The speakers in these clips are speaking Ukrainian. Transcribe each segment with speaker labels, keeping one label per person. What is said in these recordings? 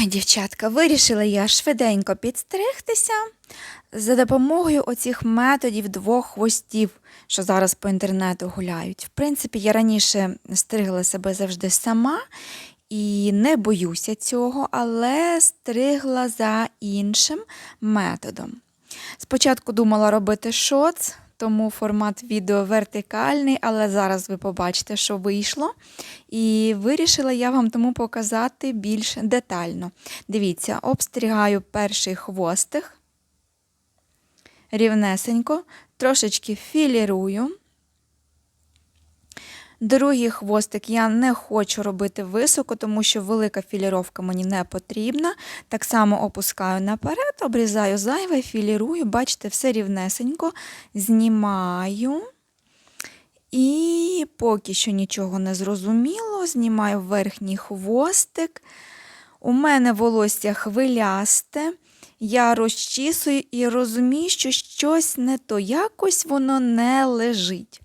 Speaker 1: Ой, дівчатка, вирішила я швиденько підстригтися за допомогою оцих методів двох хвостів, що зараз по інтернету гуляють. В принципі, я раніше стригла себе завжди сама і не боюся цього, але стригла за іншим методом. Спочатку думала робити шоц, тому формат відео вертикальний, але зараз ви побачите, що вийшло. І вирішила я вам тому показати більш детально. Дивіться, обстрігаю перший хвостик рівнесенько, трошечки філірую. Другий хвостик я не хочу робити високо, тому що велика філіровка мені не потрібна. Так само опускаю наперед, обрізаю зайве, філірую, бачите, все рівнесенько, знімаю. І поки що нічого не зрозуміло, знімаю верхній хвостик. У мене волосся хвилясте. Я розчісую і розумію, що щось не то, якось воно не лежить.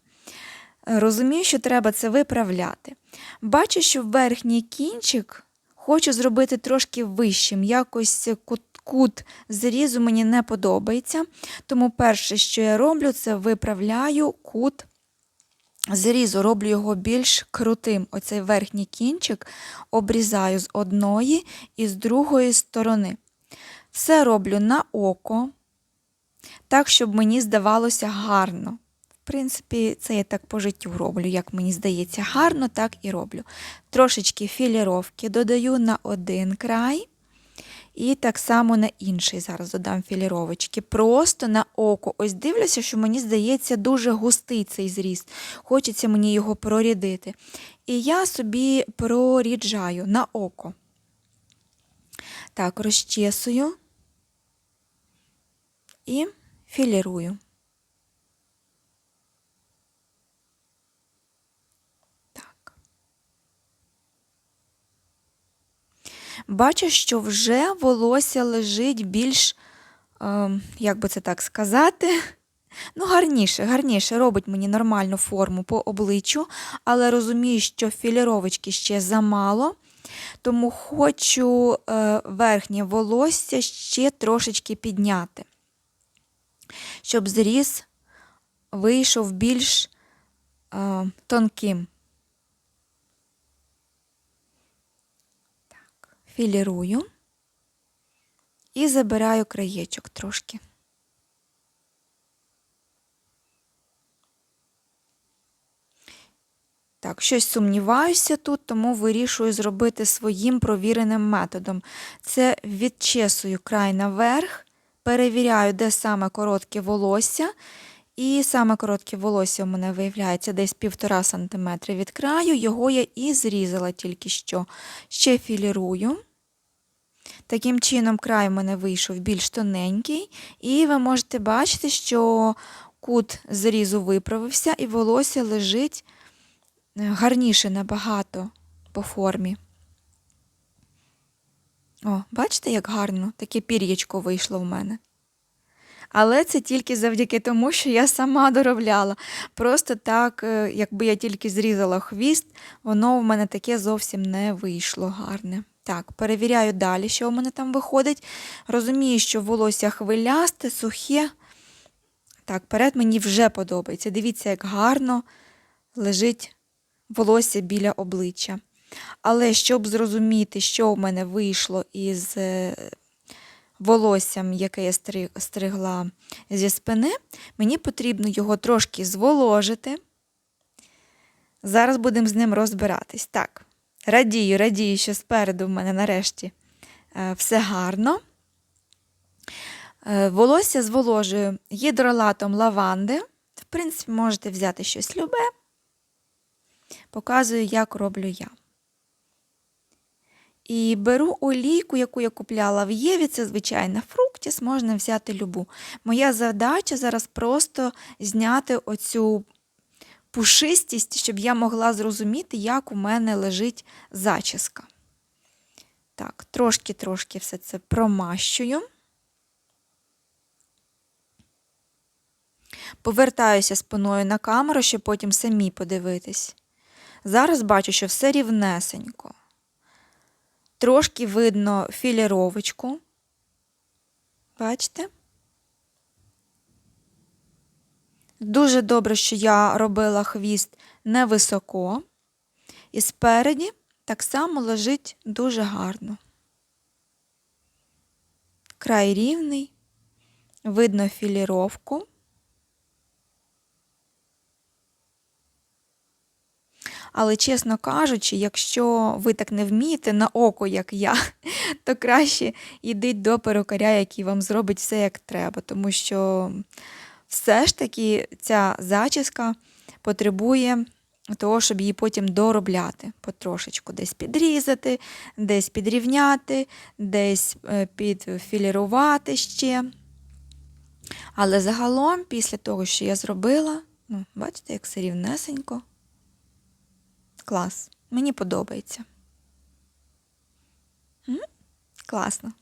Speaker 1: Розумію, що треба це виправляти. Бачу, що верхній кінчик хочу зробити трошки вищим. Якось кут, кут зрізу мені не подобається. Тому перше, що я роблю, це виправляю кут зрізу, роблю його більш крутим. Оцей верхній кінчик обрізаю з одної і з другої сторони. Все роблю на око, так, щоб мені здавалося гарно. В принципі, це я так по життю роблю, як мені здається, гарно, так і роблю. Трошечки філіровки додаю на один край. І так само на інший зараз додам філіровочки. Просто на око. Ось дивлюся, що мені здається дуже густий цей зріз. Хочеться мені його прорядити. І я собі проріджаю на око. Так, розчесую і філірую. Бачу, що вже волосся лежить більш, е, як би це так сказати, ну, гарніше, гарніше робить мені нормальну форму по обличчю, але розумію, що філіровочки ще замало. Тому хочу е, верхнє волосся ще трошечки підняти, щоб зріз вийшов більш е, тонким. Філірую і забираю краєчок трошки. Так, щось сумніваюся тут, тому вирішую зробити своїм провіреним методом. Це відчесую край наверх, перевіряю, де саме коротке волосся. І саме коротке волосся у мене виявляється десь 1,5 см від краю, його я і зрізала тільки що. Ще філірую. Таким чином, край у мене вийшов більш тоненький, і ви можете бачити, що кут зрізу виправився, і волосся лежить гарніше набагато по формі. О, бачите, як гарно таке пір'ячко вийшло в мене. Але це тільки завдяки тому, що я сама доробляла. Просто так, е, якби я тільки зрізала хвіст, воно в мене таке зовсім не вийшло гарне. Так, перевіряю далі, що у мене там виходить. Розумію, що волосся хвилясте, сухе. Так, перед мені вже подобається. Дивіться, як гарно лежить волосся біля обличчя. Але щоб зрозуміти, що в мене вийшло із е, волоссям, яке я стригла зі спини, мені потрібно його трошки зволожити. Зараз будемо з ним розбиратись. Так, радію, радію, що спереду в мене нарешті е, все гарно. Е, волосся зволожую гідролатом лаванди. В принципі, можете взяти щось любе. Показую, як роблю я. І беру олійку, яку я купляла в Єві, це звичайна фруктіс, можна взяти любу. Моя задача зараз просто зняти оцю пушистість, щоб я могла зрозуміти, як у мене лежить зачіска. Так, трошки-трошки все це промащую. Повертаюся спиною на камеру, щоб потім самі подивитись. Зараз бачу, що все рівнесенько. Трошки видно філіровочку. Бачите? Дуже добре, що я робила хвіст невисоко. І спереді так само лежить дуже гарно. Край рівний, видно філіровку. Але, чесно кажучи, якщо ви так не вмієте на око, як я, то краще йдіть до перукаря, який вам зробить все як треба, тому що все ж таки ця зачіска потребує того, щоб її потім доробляти потрошечку, десь підрізати, десь підрівняти, десь е, підфілірувати ще. Але загалом, після того, що я зробила, ну, бачите, як все рівнесенько. Клас. Мені подобається. М? Класно.